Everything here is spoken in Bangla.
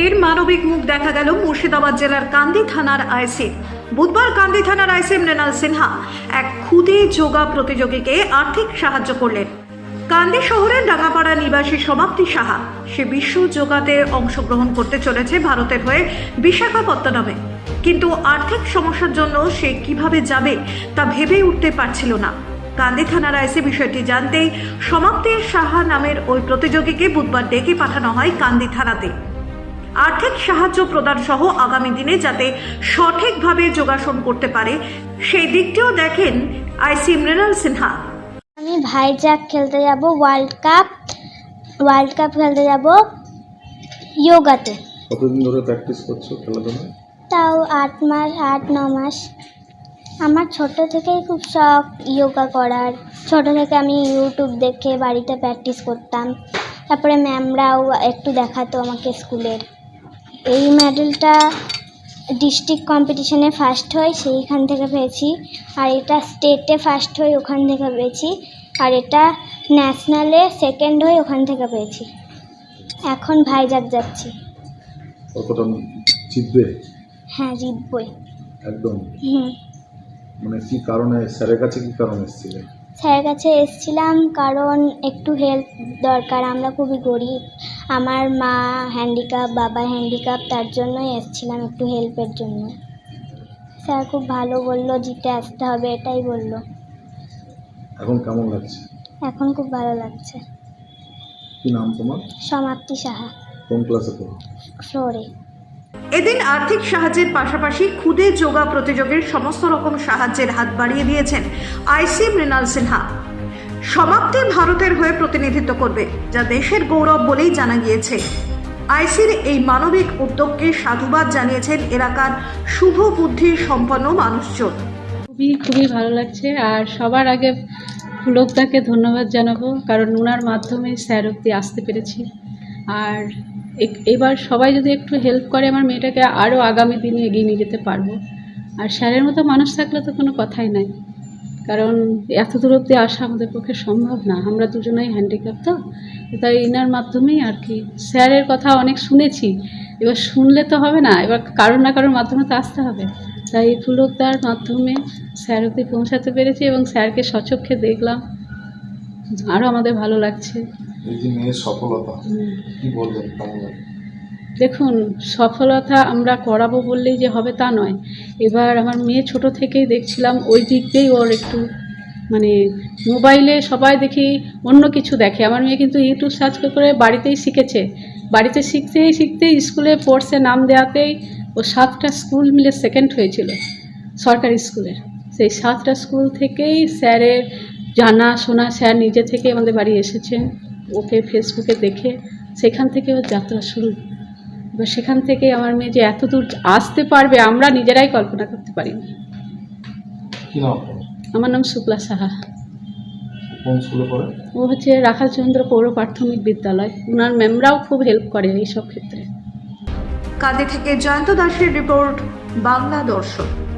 ফের মানবিক মুখ দেখা গেল মুর্শিদাবাদ জেলার কান্দি থানার আইসি বুধবার কান্দি থানার আইসি মৃণাল সিনহা এক ক্ষুদে যোগা প্রতিযোগীকে আর্থিক সাহায্য করলেন। কান্দি শহরের ডাঙ্গাপাড়া নিবাসী সমাপ্তি সাহা, সে বিশ্ব যোগাতে অংশগ্রহণ করতে চলেছে ভারতের হয়ে বিশাখাপত্তনমে। কিন্তু আর্থিক সমস্যার জন্য সে কীভাবে যাবে তা ভেবে উঠতে পারছিল না। কান্দি থানার আইসি বিষয়টি জানতেই সমাপ্তির সাহা নামের ওই প্রতিযোগীকে বুধবার ডেকে পাঠানো হয় কান্দি থানাতে। আর্থিক সাহায্য প্রদান সহ আগামী দিনে যাতে সঠিকভাবে যোগাসন করতে পারে সেই দিকটিও দেখেন আইসি মৃণাল সিনহা। আমি ভাইজাগ খেলতে যাব ওয়ার্ল্ড কাপ ওয়ার্ল্ড কাপ খেলতে যাব যোগাতে কতদিন ধরে প্র্যাকটিস করছ খেলাধুলা? তাও আট মাস আট ন মাস। আমার ছোট থেকেই খুব শখ যোগা করার। ছোট থেকে আমি ইউটিউব দেখে বাড়িতে প্র্যাকটিস করতাম। তারপরে ম্যামরাও একটু দেখাতো আমাকে স্কুলের। এই মেডেলটা ডিস্ট্রিক্ট কম্পিটিশনে ফার্স্ট হই সেইখান থেকে পেয়েছি। আর এটা স্টেটে ফার্স্ট হই ওখান থেকে পেয়েছি। আর এটা ন্যাশনালে সেকেন্ড হই ওখান থেকে পেয়েছি। এখন ভাইজাগ যাচ্ছি। কতটা জিতবে? হ্যাঁ জিতবই। একদম? হুম। মানে কি কারণে স্যারের কাছে কি কারণে এসেছিলে স্যারের কাছে এসেছিলাম কারণ একটু হেল্প দরকার আমরা খুবই গরিব। আমার মা হ্যান্ডিক্যাপ বাবা হ্যান্ডিক্যাপ তার জন্যই এসেছিলাম একটু হেল্পের জন্য। স্যার খুব ভালো বলল জিতে আসতে হবে এটাই বলল। এখন কেমন লাগছে? এখন খুব ভালো লাগছে। কি নাম তোমার? সমাপ্তি সাহা। কোন ক্লাসে পড়ো? ফ্লোরে। এদিন আর্থিক সাহায্যের পাশাপাশি খুদে যোগা প্রতিযোগীর সমস্ত রকম সাহায্যের হাত বাড়িয়ে দিয়েছেন আইসি মৃণাল সিনহা। সমাপ্তি ভারতের হয়ে প্রতিনিধিত্ব করবে, যা দেশের গৌরব বলেই জানা গিয়েছে। আইসির এই মানবিক উদ্যোগকে সাধুবাদ জানিয়েছেন এলাকার শুভ বুদ্ধি সম্পন্ন মানুষজন। খুবই খুবই ভালো লাগছে, আর সবার আগে পুলকদাকে ধন্যবাদ জানাব, কারণ ওনার মাধ্যমে স্যার অব্দি আসতে পেরেছি। আর এবার সবাই যদি একটু হেল্প করে, আমার মেয়েটাকে আরও আগামী দিনে এগিয়ে নিয়ে যেতে পারব। আর স্যারের মতো মানুষ থাকলে তো কোনো কথাই নাই। কারণ এত দূর অব্দি আসা আমাদের পক্ষে সম্ভব না। আমরা দুজনেই হ্যান্ডিক্যাপ তো, তাই এনার মাধ্যমেই আর কি। স্যারের কথা অনেক শুনেছি। এবার শুনলে তো হবে না, এবার কারোর না কারোর মাধ্যমে তো আসতে হবে। তাই এই পুলকদার মাধ্যমে স্যার অব্দি পৌঁছাতে পেরেছি এবং স্যারকে সচক্ষে দেখলাম। আরও আমাদের ভালো লাগছে। এই যে মেয়ের সফলতা। কি বলবেন কেমন দেখুন সফলতা আমরা করাবো বললেই যে হবে তা নয়। এবার আমার মেয়ে ছোট থেকেই দেখছিলাম ওই দিক দিয়েই ওর একটু মানে মোবাইলে সবাই দেখি অন্য কিছু দেখে। আমার মেয়ে কিন্তু ইউটিউব সার্চ করে বাড়িতেই শিখেছে। বাড়িতে শিখতেই শিখতেই স্কুলে পড়ছে নাম দেওয়াতেই ও সাতটা স্কুল মিলে সেকেন্ড হয়েছিল সরকারি স্কুলের। সেই সাতটা স্কুল থেকেই স্যারের জানা শোনা স্যার নিজে থেকে আমাদের বাড়ি এসেছেন। ওকে ফেসবুকে দেখে সেখান থেকে ওর যাত্রা শুরু। এবার সেখান থেকে আমার মেয়ে যে এত দূর আসতে পারবে আমরা নিজেরাই কল্পনা করতে পারিনি। কি নাম আপনার? আমার নাম শুক্লা সাহা। ও হচ্ছে রাখালচন্দ্র পৌর প্রাথমিক বিদ্যালয়। ওনার ম্যামরাও খুব হেল্প করে এইসব ক্ষেত্রে। কাঁদে থেকে জয়ন্ত দাসের রিপোর্ট বাংলা দর্শন।